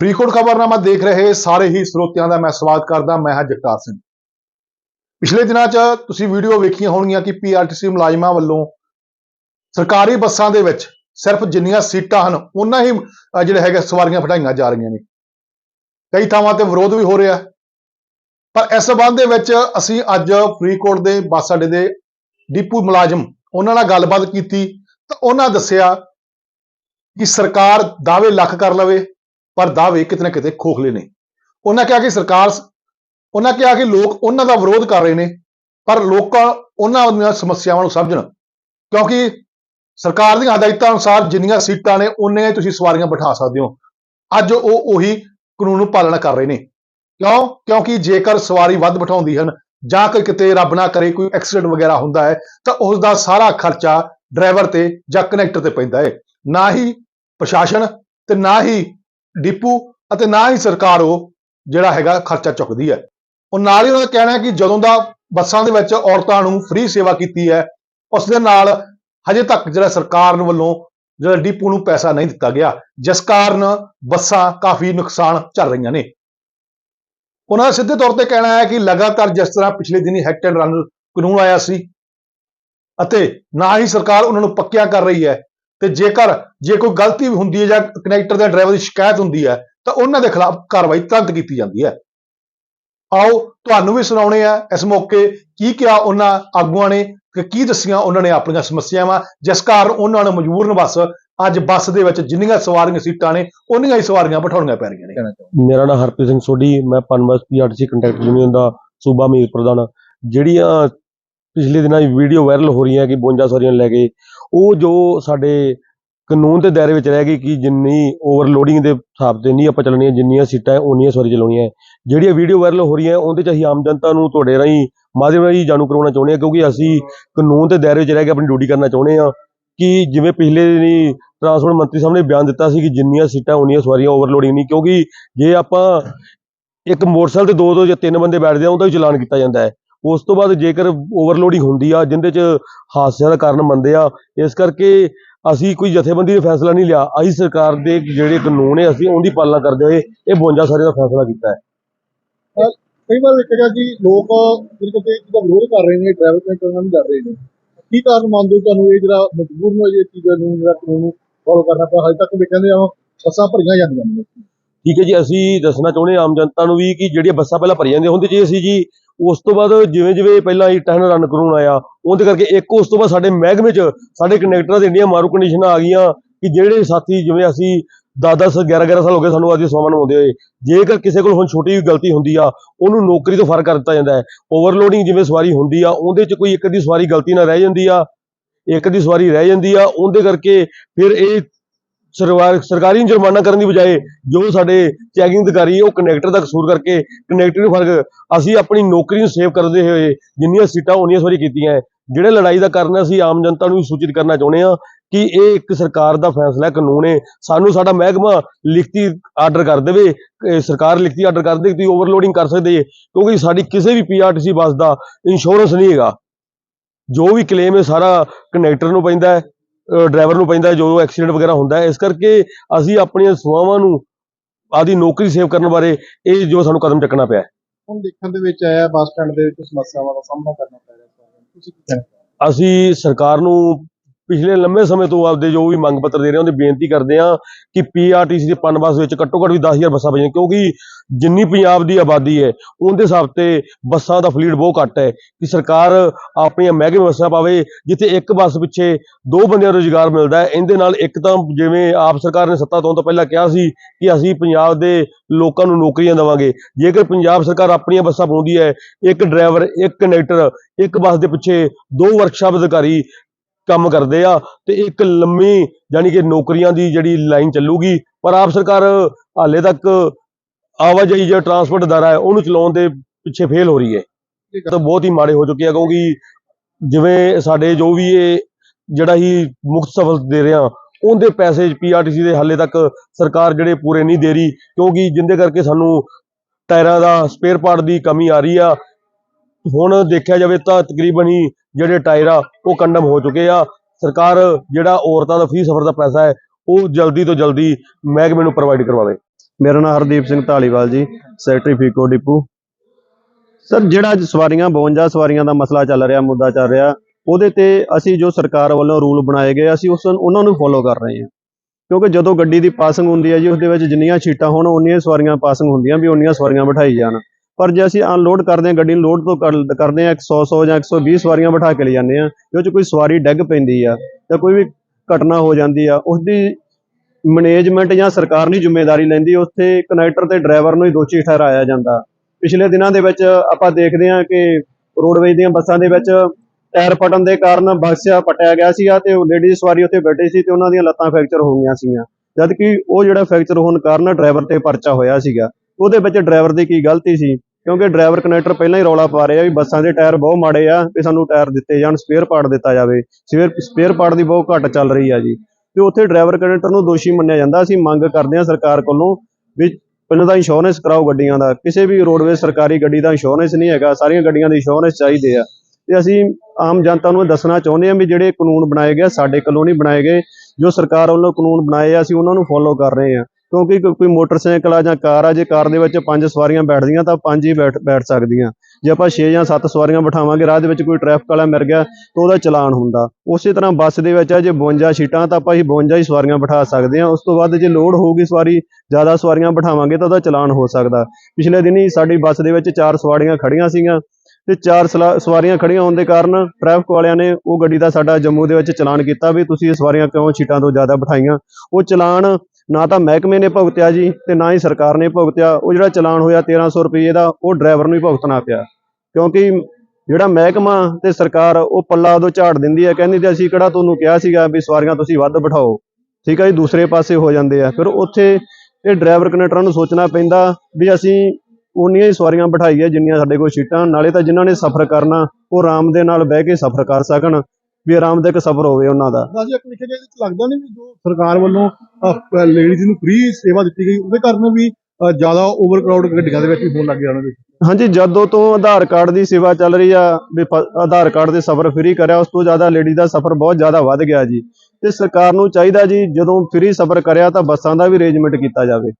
ਫਰੀਦਕੋਟ ਖਬਰਨਾਮਾ ਦੇਖ ਰਹੇ ਸਾਰੇ ਹੀ ਸਰੋਤਿਆਂ ਦਾ ਮੈਂ ਸਵਾਗਤ ਕਰਦਾ, ਮੈਂ ਹਾਂ ਜਗਤਾਰ ਸਿੰਘ। ਪਿਛਲੇ ਦਿਨਾਂ 'ਚ ਤੁਸੀਂ ਵੀਡੀਓ ਵੇਖੀਆਂ ਹੋਣਗੀਆਂ ਕਿ ਪੀਆਰਟੀਸੀ ਮੁਲਾਜ਼ਮਾਂ ਵੱਲੋਂ ਸਰਕਾਰੀ ਬੱਸਾਂ ਦੇ ਵਿੱਚ ਸਿਰਫ ਜਿੰਨੀਆਂ ਸੀਟਾਂ ਹਨ ਉਹਨਾਂ ਹੀ ਜਿਹੜੇ ਹੈਗੇ ਸਵਾਰੀਆਂ ਫਟਾਈਆਂ ਜਾ ਰਹੀਆਂ ਨੇ। ਕਈ ਥਾਵਾਂ ਤੇ ਵਿਰੋਧ ਵੀ ਹੋ ਰਿਹਾ। ਪਰ ਇਸ ਸਬੰਧ ਦੇ ਵਿੱਚ ਅਸੀਂ ਅੱਜ ਫਰੀਦਕੋਟ ਦੇ ਬੱਸ ਅੱਡੇ ਦੇ ਡਿਪੂ ਮੁਲਾਜ਼ਮ ਉਹਨਾਂ ਨਾਲ ਗੱਲਬਾਤ ਕੀਤੀ ਤਾਂ ਉਹਨਾਂ ਦੱਸਿਆ ਕਿ ਸਰਕਾਰ ਦਾਅਵੇ ਲੱਖ ਕਰ ਲਵੇ ਪਰ ਦਾਅਵੇ ਕਿਤੇ ਨਾ ਕਿਤੇ ਖੋਖਲੇ ਨੇ। ਉਹਨਾਂ ਕਿਹਾ ਕਿ ਸਰਕਾਰ ਉਹਨਾਂ ਕਿਹਾ ਕਿ ਲੋਕ ਉਹਨਾਂ ਦਾ ਵਿਰੋਧ ਕਰ ਰਹੇ ਨੇ, ਪਰ ਲੋਕਾਂ ਉਹਨਾਂ ਦੀਆਂ ਸਮੱਸਿਆਵਾਂ ਨੂੰ ਸਮਝਣ। ਕਿਉਂਕਿ ਸਰਕਾਰ ਦੀਆਂ ਹਦਾਇਤਾਂ ਅਨੁਸਾਰ ਜਿੰਨੀਆਂ ਸੀਟਾਂ ਨੇ ਉਨੀਆਂ ਤੁਸੀਂ ਸਵਾਰੀਆਂ ਬਿਠਾ ਸਕਦੇ ਹੋ। ਅੱਜ ਉਹ ਉਹੀ ਕਾਨੂੰਨ ਨੂੰ ਪਾਲਣਾ ਕਰ ਰਹੇ ਨੇ। ਕਿਉਂ? ਕਿਉਂਕਿ ਜੇਕਰ ਸਵਾਰੀ ਵੱਧ ਬਿਠਾਉਂਦੀ ਹਨ, ਜਾਂ ਕੋਈ ਕਿਤੇ ਰੱਬ ਨਾ ਕਰੇ, ਕੋਈ ਐਕਸੀਡੈਂਟ ਵਗੈਰਾ ਹੁੰਦਾ ਹੈ, ਤਾਂ ਉਸ ਦਾ ਸਾਰਾ ਖਰਚਾ ਡਰਾਈਵਰ ਤੇ ਜਾਂ ਕਨੈਕਟਰ ਤੇ ਪੈਂਦਾ ਹੈ। ਨਾ ਹੀ ਪ੍ਰਸ਼ਾਸਨ ਤੇ ਨਾ ਹੀ ਡਿਪੂ ਅਤੇ ਨਾ ਹੀ ਸਰਕਾਰ ਉਹ ਜਿਹੜਾ ਹੈਗਾ ਖਰਚਾ ਚੁੱਕਦੀ ਹੈ। ਉਹ ਨਾਲ ਹੀ ਉਹਨਾਂ ਦਾ ਕਹਿਣਾ ਹੈ ਕਿ ਜਦੋਂ ਦਾ ਬੱਸਾਂ ਦੇ ਵਿੱਚ ਔਰਤਾਂ ਨੂੰ ਫ੍ਰੀ ਸੇਵਾ ਕੀਤੀ ਹੈ, ਉਸ ਦੇ ਨਾਲ ਹਜੇ ਤੱਕ ਜਿਹੜਾ ਸਰਕਾਰ ਨੂੰ ਵੱਲੋਂ ਜਿਹੜਾ ਡਿਪੂ ਨੂੰ ਪੈਸਾ ਨਹੀਂ ਦਿੱਤਾ ਗਿਆ, ਜਿਸ ਕਾਰਨ ਬੱਸਾਂ ਕਾਫੀ ਨੁਕਸਾਨ ਚੱਲ ਰਹੀਆਂ ਨੇ। ਉਹਨਾਂ ਦਾ ਸਿੱਧੇ ਤੌਰ ਤੇ ਕਹਿਣਾ ਹੈ ਕਿ ਲਗਾਤਾਰ ਜਿਸ ਤਰ੍ਹਾਂ ਪਿਛਲੇ ਦਿਨੀ ਹੈਕਟ ਐਂਡ ਰਨ ਕਾਨੂੰਨ ਆਇਆ ਸੀ ਅਤੇ ਨਾ ਹੀ ਸਰਕਾਰ ਉਹਨਾਂ ਨੂੰ ਪੱਕਿਆ ਕਰ ਰਹੀ ਹੈ ਤੇ ਜੇਕਰ ਜੇ ਕੋਈ ਗਲਤੀ ਹੁੰਦੀ ਹੈ ਜਾਂ ਕਨੈਕਟਰ ਦੇ ਡਰਾਈਵਰ ਦੀ ਸ਼ਿਕਾਇਤ ਹੁੰਦੀ ਹੈ, ਤਾਂ ਉਹਨਾਂ ਦੇ ਖਿਲਾਫ ਕਾਰਵਾਈ ਤੁਰੰਤ ਕੀਤੀ ਜਾਂਦੀ ਹੈ। ਆਓ ਤੁਹਾਨੂੰ ਵੀ ਸੁਣਾਉਣੇ ਆ ਇਸ ਮੌਕੇ ਕੀ ਕਿਹਾ ਉਹਨਾਂ ਆਗੂਆਂ ਨੇ ਕਿ ਕੀ ਦੱਸੀਆਂ ਉਹਨਾਂ ਨੇ ਆਪਣੀਆਂ ਸਮੱਸਿਆਵਾਂ, ਜਿਸ ਕਾਰਨ ਉਹਨਾਂ ਨੂੰ ਮਜਬੂਰਨ ਬੱਸ ਅੱਜ ਬੱਸ ਦੇ ਵਿੱਚ ਜਿੰਨੀਆਂ ਸਵਾਰੀਆਂ ਸੀਟਾਂ ਨੇ ਉਨੀਆਂ ਹੀ ਸਵਾਰੀਆਂ ਬਿਠਾਉਣੀਆਂ ਪੈ ਰਹੀਆਂ ਨੇ। ਮੇਰਾ ਨਾਮ ਹਰਪ੍ਰੀਤ ਸਿੰਘ ਸੋਢੀ, ਮੈਂ ਪਨਬਸ ਪੀਆਰਟੀਸੀ ਕੰਟਰੈਕਟ ਯੂਨੀਅਨ ਦਾ ਸੂਬਾ ਮੀਰ ਪ੍ਰਧਾਨ। ਜਿਹੜੀਆਂ ਪਿਛਲੇ ਦਿਨਾਂ ਦੀ ਵੀਡੀਓ ਵਾਇਰਲ ਹੋ ਰਹੀਆਂ ਕਿ 52 ਸਵਾਰੀਆਂ ਲੈ ਕੇ ਉਹ ਜੋ ਸਾਡੇ ਕਾਨੂੰਨ ਦੇ ਦਾਇਰੇ ਵਿੱਚ ਰਹਿ ਗਈ ਕਿ ਜਿੰਨੀ ਓਵਰਲੋਡਿੰਗ ਦੇ ਹਿਸਾਬ ਤੇ ਨਹੀਂ ਆਪਾਂ ਚੱਲਣੀਆਂ, ਜਿੰਨੀਆਂ ਸੀਟਾਂ ਉਨੀਆਂ ਸਵਾਰੀ ਚਲਾਉਣੀਆਂ ਜਿਹੜੀਆਂ ਵੀਡੀਓ ਵਾਇਰਲ ਹੋ ਰਹੀਆਂ, ਉਹਦੇ 'ਚ ਅਸੀਂ ਆਮ ਜਨਤਾ ਨੂੰ ਤੁਹਾਡੇ ਰਾਹੀਂ ਮਾਧਿਅਮ ਰਾਹੀਂ ਜਾਣੂ ਕਰਵਾਉਣਾ ਚਾਹੁੰਦੇ ਹਾਂ, ਕਿਉਂਕਿ ਅਸੀਂ ਕਾਨੂੰਨ ਦੇ ਦਾਇਰੇ ਵਿੱਚ ਰਹਿ ਕੇ ਆਪਣੀ ਡਿਊਟੀ ਕਰਨਾ ਚਾਹੁੰਦੇ ਹਾਂ ਕਿ ਜਿਵੇਂ ਪਿਛਲੇ ਦਿਨੀ ਟਰਾਂਸਪੋਰਟ ਮੰਤਰੀ ਸਾਹਿਬ ਨੇ ਬਿਆਨ ਦਿੱਤਾ ਸੀ ਕਿ ਜਿੰਨੀਆਂ ਸੀਟਾਂ, ਉਨੀਆਂ ਸਵਾਰੀਆਂ ਓਵਰਲੋਡਿੰਗ ਨਹੀਂ, ਕਿਉਂਕਿ ਜੇ ਆਪਾਂ ਇੱਕ ਮੋਟਰਸਾਈਕਲ ਤੇ ਦੋ ਦੋ ਜਾਂ ਤਿੰਨ ਬੰਦੇ ਬੈਠਦੇ ਆ ਉਹਦਾ ਵੀ ਚਲਾਨ ਕੀਤਾ ਜਾਂਦਾ ਹੈ। ਉਸ ਤੋਂ ਬਾਅਦ ਜੇਕਰ ਓਵਰਲੋਡਿੰਗ ਹੁੰਦੀ ਆ, ਜਿੰਦੇ 'ਚ ਹਾਦਸਿਆਂ ਦਾ ਕਾਰਨ ਮੰਨਦੇ ਆ, ਇਸ ਕਰਕੇ ਅਸੀਂ ਕੋਈ ਜਥੇਬੰਦੀ ਦਾ ਫੈਸਲਾ ਨਹੀਂ ਲਿਆ। ਅਸੀਂ ਸਰਕਾਰ ਦੇ ਜਿਹੜੇ ਕਾਨੂੰਨ ਹੈ ਅਸੀਂ ਉਹਦੀ ਪਾਲਣਾ ਕਰਦੇ ਹੋਏ ਇਹ 52 ਸਾਰੇ ਦਾ ਫੈਸਲਾ ਕੀਤਾ ਹੈ। ਕਈ ਵਾਰ ਵੇਖਿਆ ਕਿ ਲੋਕ ਜਿਹੜੇ ਕਿਤੇ ਜਿਹਦਾ ਵਿਰੋਧ ਕਰ ਰਹੇ ਨੇ ਡਰਾਈਵਰ ਤੇ ਕਰਨਾ ਨਹੀਂ ਕਰ ਰਹੇ ਨੇ। ਕੀ ਕਾਰਨ ਮੰਨਦੇ ਹੋ ਤੁਹਾਨੂੰ ਇਹ ਜਿਹੜਾ ਮਜਬੂਰ ਨੂੰ ਇਹ ਚੀਜ਼ਾਂ ਨੂੰ, ਜਿਹੜਾ ਕਾਨੂੰਨ ਫੋਲੋ ਕਰਨਾ ਪਿਆ? ਹਜੇ ਤੱਕ ਵੀ ਕਹਿੰਦੇ ਆ, ਬੱਸਾਂ ਭਰੀਆਂ ਜਾਂਦੀਆਂ ਨੇ। ਠੀਕ ਹੈ ਜੀ, ਅਸੀਂ ਦੱਸਣਾ ਚਾਹੁੰਦੇ ਹਾਂ ਆਮ ਜਨਤਾ ਨੂੰ ਵੀ ਕਿ ਜਿਹੜੀਆਂ ਬੱਸਾਂ ਪਹਿਲਾਂ ਭਰੀਆਂ ਜਾਂਦੀਆਂ ਹੁੰਦੀਆਂ ਜੀ ਅਸੀਂ ਜੀ, ਉਸ ਤੋਂ ਬਾਅਦ ਜਿਵੇਂ ਜਿਵੇਂ ਪਹਿਲਾਂ ਹੀ ਟਹਿਨ ਰਨ ਕਾਨੂੰਨ ਆਇਆ, ਉਹਦੇ ਕਰਕੇ ਇੱਕ ਉਸ ਤੋਂ ਬਾਅਦ ਸਾਡੇ ਮਹਿਕਮੇ 'ਚ ਸਾਡੇ ਕੰਡਕਟਰਾਂ ਦੇ ਇੰਨੀਆਂ ਮਾਰੂ ਕੰਡੀਸ਼ਨਾਂ ਆ ਗਈਆਂ ਕਿ ਜਿਹੜੇ ਸਾਥੀ ਜਿਵੇਂ ਅਸੀਂ 10-10 11-11 ਸਾਲ ਹੋ ਗਏ ਸਾਨੂੰ ਅੱਜ ਸਵਾਮਨ ਆਉਂਦੇ ਹੋਏ, ਜੇਕਰ ਕਿਸੇ ਕੋਲ ਹੁਣ ਛੋਟੀ ਜਿਹੀ ਗਲਤੀ ਹੁੰਦੀ ਆ, ਉਹਨੂੰ ਨੌਕਰੀ ਤੋਂ ਫ਼ਰਕ ਕਰ ਦਿੱਤਾ ਜਾਂਦਾ ਹੈ। ਓਵਰਲੋਡਿੰਗ ਜਿਵੇਂ ਸਵਾਰੀ ਹੁੰਦੀ ਆ, ਉਹਦੇ 'ਚ ਕੋਈ ਇੱਕ ਦੀ ਸਵਾਰੀ ਗਲਤੀ ਨਾਲ ਰਹਿ ਜਾਂਦੀ ਆ, ਇੱਕ ਦੀ ਸਵਾਰੀ ਰਹਿ ਜਾਂਦੀ ਆ, ਉਹਦੇ ਕਰਕੇ ਫਿਰ ਇਹ ਸਰਕਾਰ ਸਰਕਾਰੀ ਜੁਰਮਾਨਾ ਕਰਨ ਦੀ ਬਜਾਏ ਜੋ ਸਾਡੇ ਚੈਕਿੰਗ ਅਧਿਕਾਰੀ ਉਹ ਕਨੈਕਟਰ ਦਾ ਕਸੂਰ ਕਰਕੇ ਕਨੈਕਟਰ ਨੂੰ ਫ਼ਰਕ ਅਸੀਂ ਆਪਣੀ ਨੌਕਰੀ ਨੂੰ ਸੇਵ ਕਰਦੇ ਹੋਏ ਜਿੰਨੀਆਂ ਸੀਟਾਂ ਉਨੀਆਂ ਸਵਾਰੀ ਕੀਤੀਆਂ ਹੈ। ਜਿਹੜੇ ਲੜਾਈ ਦਾ ਕਾਰਨ ਅਸੀਂ ਆਮ ਜਨਤਾ ਨੂੰ ਵੀ ਸੂਚਿਤ ਕਰਨਾ ਚਾਹੁੰਦੇ ਹਾਂ ਕਿ ਇਹ ਇੱਕ ਸਰਕਾਰ ਦਾ ਫੈਸਲਾ ਕਾਨੂੰਨ ਹੈ। ਸਾਨੂੰ ਸਾਡਾ ਮਹਿਕਮਾ ਲਿਖਤੀ ਆਰਡਰ ਕਰ ਦੇਵੇ ਸਰਕਾਰ ਲਿਖਤੀ ਆਰਡਰ ਕਰ ਦੇ ਕਿ ਤੁਸੀਂ ਓਵਰਲੋਡਿੰਗ ਕਰ ਸਕਦੇ ਜੇ, ਕਿਉਂਕਿ ਸਾਡੀ ਕਿਸੇ ਵੀ ਪੀਆਰਟੀਸੀ ਬੱਸ ਦਾ ਇੰਸ਼ੋਰੈਂਸ ਨਹੀਂ ਹੈਗਾ। ਜੋ ਵੀ ਕਲੇਮ ਹੈ, ਸਾਰਾ ਕਨੈਕਟਰ ਨੂੰ ਪੈਂਦਾ ਹੈ। ਡਰਾਈਵਰ ਨੂੰ ਪੈਂਦਾ ਜੋ ਐਕਸੀਡੈਂਟ ਵਗੈਰਾ ਹੁੰਦਾ ਇਸ ਕਰਕੇ ਅਸੀਂ ਆਪਣੀਆਂ ਸੇਵਾਵਾਂ ਨੂੰ ਆਦੀ ਨੌਕਰੀ ਸੇਵ ਕਰਨ ਬਾਰੇ ਇਹ ਜੋ ਸਾਨੂੰ ਕਦਮ ਚੱਕਣਾ ਪਿਆ। ਹੁਣ ਦੇਖਣ ਦੇ ਵਿੱਚ ਆਇਆ ਬੱਸ ਸਟੈਂਡ ਦੇ ਵਿੱਚ ਸਮੱਸਿਆਵਾਂ ਦਾ ਸਾਹਮਣਾ ਕਰਨਾ ਪੈ ਰਿਹਾ। ਤੁਸੀਂ ਕੀ ਕਹਿਣਾ ਅਸੀਂ ਸਰਕਾਰ ਨੂੰ ਪਿਛਲੇ ਲੰਮੇ ਸਮੇਂ ਤੋਂ ਆਪਦੇ ਜੋ ਵੀ ਮੰਗ ਪੱਤਰ ਦੇ ਰਹੇ ਹਾਂ ਉਹਦੀ ਬੇਨਤੀ ਕਰਦੇ ਹਾਂ ਕਿ ਪੀਆਰਟੀਸੀ ਦੇ ਪਨ ਬੱਸ ਵਿੱਚ ਘੱਟੋ ਘੱਟ ਵੀ 10000 ਬੱਸਾਂ ਪਈਆਂ ਕਿਉਂਕਿ ਜਿੰਨੀ ਪੰਜਾਬ ਦੀ ਆਬਾਦੀ ਹੈ, ਉਹਦੇ ਹਿਸਾਬ ਤੇ ਬੱਸਾਂ ਦਾ ਫਲੀਟ ਬਹੁਤ ਘੱਟ ਹੈ ਕਿ ਸਰਕਾਰ ਆਪਣੀਆਂ ਮਹਿਕਮੇ ਬੱਸਾਂ ਪਾਵੇ, ਜਿੱਥੇ ਇੱਕ ਬੱਸ ਪਿੱਛੇ ਦੋ ਬੰਦਿਆਂ ਨੂੰ ਰੁਜ਼ਗਾਰ ਮਿਲਦਾ ਹੈ, ਇਹਦੇ ਨਾਲ ਇੱਕ ਤਾਂ ਜਿਵੇਂ ਆਪ ਸਰਕਾਰ ਨੇ ਸੱਤਾ ਤੋਂ ਤੋਂ ਪਹਿਲਾਂ ਕਿਹਾ ਸੀ ਕਿ ਅਸੀਂ ਪੰਜਾਬ ਦੇ ਲੋਕਾਂ ਨੂੰ ਨੌਕਰੀਆਂ ਦੇਵਾਂਗੇ, ਜੇਕਰ ਪੰਜਾਬ ਸਰਕਾਰ ਆਪਣੀਆਂ ਬੱਸਾਂ ਪਾਉਂਦੀ ਹੈ, ਇੱਕ ਡਰਾਈਵਰ, ਇੱਕ ਕੰਡਕਟਰ, ਇੱਕ ਬੱਸ ਦੇ ਪਿੱਛੇ ਦੋ ਵਰਕਸ਼ਾਪ ਅਧਿਕਾਰੀ ਕੰਮ ਕਰਦੇ ਆ ਤੇ ਇੱਕ ਲੰਮੀ ਯਾਨੀ ਕਿ ਨੌਕਰੀਆਂ ਦੀ ਜਿਹੜੀ ਲਾਈਨ ਚੱਲੂਗੀ ਪਰ ਆਪ ਸਰਕਾਰ ਹਾਲੇ ਤੱਕ ਆਵਾਜਾਈ ਜਿਹੜਾ ਟਰਾਂਸਪੋਰਟ ਅਦਾਰਾ ਹੈ ਉਹਨੂੰ ਚਲਾਉਣ ਦੇ ਪਿੱਛੇ ਫੇਲ ਹੋ ਰਹੀ ਹੈ। ਤਾਂ ਬਹੁਤ ਹੀ ਮਾੜੇ ਹੋ ਚੁੱਕੇ ਆ ਕਿਉਂਕਿ ਜਿਵੇਂ ਸਾਡੇ ਜੋ ਵੀ ਇਹ ਜਿਹੜਾ ਹੀ ਮੁਕਤ ਸਫਲ ਦੇ ਰਹੇ ਆ ਉਹਦੇ ਪੈਸੇ ਪੀਆਰਟੀਸੀ ਦੇ ਹਾਲੇ ਤੱਕ ਸਰਕਾਰ ਜਿਹੜੇ ਪੂਰੇ ਨਹੀਂ ਦੇ ਰਹੀ ਕਿਉਂਕਿ ਜਿੰਦੇ ਕਰਕੇ ਸਾਨੂੰ ਟਾਇਰਾਂ ਦਾ ਸਪੇਅਰ ਪਾਰਟ ਦੀ ਕਮੀ ਆ ਰਹੀ ਆ। ਹੁਣ ਦੇਖਿਆ ਜਾਵੇ ਤਾਂ ਤਕਰੀਬਨ ਹੀ ਜਿਹੜੇ ਟਾਇਰ ਆ, ਉਹ ਕੰਡਮ ਹੋ ਚੁੱਕੇ ਆ। ਸਰਕਾਰ ਜਿਹੜਾ ਔਰਤਾਂ ਦਾ ਫ੍ਰੀ ਸਫਰ ਦਾ ਪੈਸਾ ਹੈ, ਉਹ ਜਲਦੀ ਤੋਂ ਜਲਦੀ ਮਹਿਕਮੇ ਨੂੰ ਪ੍ਰੋਵਾਈਡ ਕਰਵਾਵੇ। ਮੇਰਾ ਨਾਮ ਹਰਦੀਪ ਸਿੰਘ ਢਾਲੀਵਾਲ ਜੀ ਸੈਕਟਰੀ ਫੀਕੋ ਡਿਪੂ। ਸਰ, ਜਿਹੜਾ ਸਵਾਰੀਆਂ 52 ਸਵਾਰੀਆਂ ਦਾ ਮਸਲਾ ਚੱਲ ਰਿਹਾ, ਮੁੱਦਾ ਚੱਲ ਰਿਹਾ, ਉਹਦੇ ਤੇ ਅਸੀਂ ਜੋ ਸਰਕਾਰ ਵੱਲੋਂ ਰੂਲ ਬਣਾਏ ਗਏ, ਅਸੀਂ ਉਸ ਉਹਨਾਂ ਨੂੰ ਫੋਲੋ ਕਰ ਰਹੇ ਹਾਂ। ਕਿਉਂਕਿ ਜਦੋਂ ਗੱਡੀ ਦੀ ਪਾਸਿੰਗ ਹੁੰਦੀ ਹੈ ਜੀ, ਉਹਦੇ ਵਿੱਚ ਜਿੰਨੀਆਂ ਸੀਟਾਂ ਹੋਣ ਉਨੀਆਂ ਸਵਾਰੀਆਂ ਪਾਸਿੰਗ ਹੁੰਦੀਆਂ ਵੀ ਉਨੀਆਂ ਸਵਾਰੀਆਂ ਬਿਠਾਈ ਜਾਣ। ਪਰ ਜੇ ਅਸੀਂ ਅਨਲੋਡ ਕਰਦੇ ਹਾਂ, ਗੱਡੀ ਨੂੰ ਲੋਡ ਤੋਂ ਕਰ- ਕਰਦੇ ਹਾਂ 100 100 ਜਾਂ 120 ਸਵਾਰੀਆਂ ਬਿਠਾ ਕੇ ਲੈ ਜਾਂਦੇ ਹਾਂ ਤੇ 'ਚ ਕੋਈ ਸਵਾਰੀ ਡਿੱਗ ਪੈਂਦੀ ਆ ਜਾਂ ਕੋਈ ਵੀ ਘਟਨਾ ਹੋ ਜਾਂਦੀ ਆ ਉਸ ਦੀ ਮੈਨੇਜਮੈਂਟ ਜਾਂ ਸਰਕਾਰ ਨਹੀਂ ਜ਼ਿੰਮੇਵਾਰੀ ਲੈਂਦੀ, ਉੱਥੇ ਕਨੈਕਟਰ ਤੇ ਡਰਾਈਵਰ ਨੂੰ ਹੀ ਦੋਸ਼ੀ ਠਹਿਰਾਇਆ ਜਾਂਦਾ। ਪਿਛਲੇ ਦਿਨਾਂ ਦੇ ਵਿੱਚ ਆਪਾਂ ਦੇਖਦੇ ਹਾਂ ਕਿ ਰੋਡਵੇਜ਼ ਦੀਆਂ ਬੱਸਾਂ ਦੇ ਵਿੱਚ ਟਾਇਰ ਫਟਣ ਦੇ ਕਾਰਨ ਬੱਸਿਆ ਪਟਿਆ ਗਿਆ ਸੀਗਾ ਤੇ ਉਹ ਲੇਡੀ ਸਵਾਰੀ ਉੱਥੇ ਬੈਠੀ ਸੀ ਤੇ ਉਹਨਾਂ ਦੀਆਂ ਲੱਤਾਂ ਫ੍ਰੈਕਚਰ ਹੋ ਗਈਆਂ ਸੀਗੀਆਂ। ਜਦ ਕਿ ਉਹ ਜਿਹੜਾ ਫ੍ਰੈਕਚਰ ਹੋਣ ਕਾਰਨ ਡਰਾਈਵਰ ਤੇ ਪਰਚਾ ਹੋਇਆ ਸੀਗਾ, ਉਹਦੇ ਵਿੱਚ ਡਰਾਈਵਰ ਦੀ ਕੀ ਗਲਤੀ ਸੀ? ਕਿਉਂਕਿ ਡਰਾਈਵਰ ਕਨੈਕਟਰ ਪਹਿਲਾਂ ਹੀ ਰੌਲਾ ਪਾ ਰਹੇ ਆ ਵੀ ਬੱਸਾਂ ਦੇ ਟਾਇਰ ਬਹੁਤ ਮਾੜੇ ਆ ਵੀ ਸਾਨੂੰ ਟਾਇਰ ਦਿੱਤੇ ਜਾਣ ਸਪੇਅਰ ਪਾਰਟ ਦਿੱਤਾ ਜਾਵੇ। ਸਪੇਅਰ ਸਪੇਅਰ ਪਾਰਟ ਦੀ ਬਹੁਤ ਘੱਟ ਚੱਲ ਰਹੀ ਆ ਜੀ। ਤੇ ਉੱਥੇ ਡਰਾਈਵਰ ਕਨੈਕਟਰ ਨੂੰ ਦੋਸ਼ੀ ਮੰਨਿਆ ਜਾਂਦਾ। ਅਸੀਂ ਮੰਗ ਕਰਦੇ ਹਾਂ ਸਰਕਾਰ ਕੋਲੋਂ ਵੀ ਪਹਿਲਾਂ ਤਾਂ ਇੰਸ਼ੋਰੈਂਸ ਕਰਾਓ ਗੱਡੀਆਂ ਦਾ। ਕਿਸੇ ਵੀ ਰੋਡਵੇਜ਼ ਸਰਕਾਰੀ ਗੱਡੀ ਦਾ ਇੰਸ਼ੋਰੈਂਸ ਨਹੀਂ ਹੈਗਾ। ਸਾਰੀਆਂ ਗੱਡੀਆਂ ਦੇ ਇੰਸ਼ੋਰੈਂਸ ਚਾਹੀਦੇ ਆ। ਤੇ ਅਸੀਂ ਆਮ ਜਨਤਾ ਨੂੰ ਇਹ ਦੱਸਣਾ ਚਾਹੁੰਦੇ ਹਾਂ ਵੀ ਜਿਹੜੇ ਕਾਨੂੰਨ ਬਣਾਏ ਗਏ ਸਾਡੇ ਕੋਲੋਂ ਨਹੀਂ ਬਣਾਏ ਗਏ। ਜੋ ਸਰਕਾਰ ਵੱਲੋਂ ਕਾਨੂੰਨ ਬਣਾਏ ਆ, ਅਸੀਂ ਉਹਨਾਂ ਨੂੰ ਫੋਲੋ ਕਰ ਰਹੇ ਹਾਂ। ਕਿਉਂਕਿ ਕੋਈ ਮੋਟਰਸਾਈਕਲ ਆ ਜਾਂ ਕਾਰ ਆ, ਜੇ ਕਾਰ ਦੇ ਵਿੱਚ ਪੰਜ ਸਵਾਰੀਆਂ ਬੈਠਦੀਆਂ ਤਾਂ ਪੰਜ ਹੀ ਬੈਠ ਬੈਠ ਸਕਦੀਆਂ। ਜੇ ਆਪਾਂ 6 ਜਾਂ 7 ਸਵਾਰੀਆਂ ਬਿਠਾਵਾਂਗੇ, ਰਾਹ ਦੇ ਵਿੱਚ ਕੋਈ ਟ੍ਰੈਫਿਕ ਵਾਲਾ ਮਿਲ ਗਿਆ, ਤਾਂ ਉਹਦਾ ਚਲਾਨ ਹੁੰਦਾ। ਉਸੇ ਤਰ੍ਹਾਂ ਬੱਸ ਦੇ ਵਿੱਚ ਆ, ਜੇ 52 ਸੀਟਾਂ, ਤਾਂ ਆਪਾਂ ਹੀ 52 ਹੀ ਸਵਾਰੀਆਂ ਬਿਠਾ ਸਕਦੇ ਹਾਂ। ਉਸ ਤੋਂ ਬਾਅਦ ਜੇ ਲੋਡ ਹੋਊਗੀ ਸਵਾਰੀ, ਜ਼ਿਆਦਾ ਸਵਾਰੀਆਂ ਬਿਠਾਵਾਂਗੇ ਤਾਂ ਉਹਦਾ ਚਲਾਨ ਹੋ ਸਕਦਾ। ਪਿਛਲੇ ਦਿਨੀ ਸਾਡੀ ਬੱਸ ਦੇ ਵਿੱਚ ਚਾਰ ਸਵਾਰੀਆਂ ਖੜੀਆਂ ਸੀਗੀਆਂ ਤੇ ਚਾਰ ਸਲਾ- ਸਵਾਰੀਆਂ ਖੜੀਆਂ ਹੋਣ ਦੇ ਕਾਰਨ ਟ੍ਰੈਫਿਕ ਵਾਲਿਆਂ ਨੇ ਉਹ ਗੱਡੀ ਦਾ ਸਾਡਾ ਜੰਮੂ ਦੇ ਵਿੱਚ ਚਲਾਨ ਕੀਤਾ ਵੀ ਤੁਸੀਂ ਇਹ ਸਵਾਰੀਆਂ ਕਿਉਂ ਸੀਟਾਂ ਤੋਂ ਜ਼ਿਆਦਾ ਬਿਠਾਈਆਂ? ਉਹ ਚਲਾਨ ਨਾ ਤਾਂ ਮਹਿਕਮੇ ਨੇ ਭੁਗਤਿਆ ਜੀ ਤੇ ਨਾ ਹੀ ਸਰਕਾਰ ਨੇ ਭੁਗਤਿਆ। ਉਹ ਜਿਹੜਾ ਚਲਾਨ ਹੋਇਆ 1300 ਰੁਪਏ ਦਾ, ਉਹ ਡਰਾਈਵਰ ਨੂੰ ਹੀ ਭੁਗਤਣਾ ਪਿਆ। ਕਿਉਂਕਿ ਜਿਹੜਾ ਮਹਿਕਮਾ ਤੇ ਸਰਕਾਰ, ਉਹ ਪੱਲਾ ਉਦੋਂ ਝਾੜ ਦਿੰਦੀ ਹੈ। ਕਹਿੰਦੀ ਤੇ ਅਸੀਂ ਕਿਹੜਾ ਤੁਹਾਨੂੰ ਕਿਹਾ ਸੀਗਾ ਵੀ ਸਵਾਰੀਆਂ ਤੁਸੀਂ ਵੱਧ ਬਿਠਾਓ। ਠੀਕ ਹੈ ਜੀ, ਦੂਸਰੇ ਪਾਸੇ ਹੋ ਜਾਂਦੇ ਆ। ਫਿਰ ਉੱਥੇ ਇਹ ਡਰਾਈਵਰ ਕਨੈਕਟਰਾਂ ਨੂੰ ਸੋਚਣਾ ਪੈਂਦਾ ਵੀ ਅਸੀਂ ਉਨੀਆਂ ਹੀ ਸਵਾਰੀਆਂ ਬਿਠਾਈਏ ਜਿੰਨੀਆਂ ਸਾਡੇ ਕੋਲ ਸੀਟਾਂ। ਨਾਲੇ ਤਾਂ ਜਿਨ੍ਹਾਂ ਨੇ ਸਫ਼ਰ ਕਰਨਾ, ਉਹ ਆਰਾਮ ਦੇ ਨਾਲ ਬਹਿ ਕੇ ਸਫ਼ਰ ਕਰ ਸਕਣ। ਵੀ ਆਰਾਮਦਾਇਕ ਸਫ਼ਰ ਹੋਵੇ ਉਹਨਾਂ ਦਾ। ਰਾਜੀ ਇੱਕ ਲਿਖਿਆ ਗਿਆ ਲੱਗਦਾ ਨਹੀਂ ਵੀ ਜੋ ਸਰਕਾਰ ਵੱਲੋਂ ਲੇਡੀਜ਼ ਨੂੰ ਫ੍ਰੀ ਸੇਵਾ ਦਿੱਤੀ ਗਈ ਉਹਦੇ ਕਾਰਨ ਵੀ ਜ਼ਿਆਦਾ ਓਵਰਕਰਾਊਡ ਗੱਡੀਆਂ ਦੇ ਵਿੱਚ ਹੋਣ ਲੱਗ ਗਿਆ ਉਹਨਾਂ ਦੇ। ਹਾਂਜੀ ਜਦੋਂ ਤੋਂ ਆਧਾਰ ਕਾਰਡ ਦੀ ਸੇਵਾ ਚੱਲ ਰਹੀ ਆ ਵੀ ਆਧਾਰ ਕਾਰਡ ਦੇ ਸਫ਼ਰ ਫ੍ਰੀ ਕਰਿਆ ਉਸ ਤੋਂ ਜ਼ਿਆਦਾ ਲੇਡੀ ਦਾ ਸਫ਼ਰ ਬਹੁਤ ਜ਼ਿਆਦਾ ਵੱਧ ਗਿਆ ਜੀ। ਤੇ ਸਰਕਾਰ ਨੂੰ ਚਾਹੀਦਾ ਜੀ ਜਦੋਂ ਫ੍ਰੀ ਸਫ਼ਰ ਕਰਿਆ ਤਾਂ ਬੱਸਾਂ ਦਾ ਵੀ ਅਰੇਂਜਮੈਂਟ ਕੀਤਾ ਜਾਵੇ।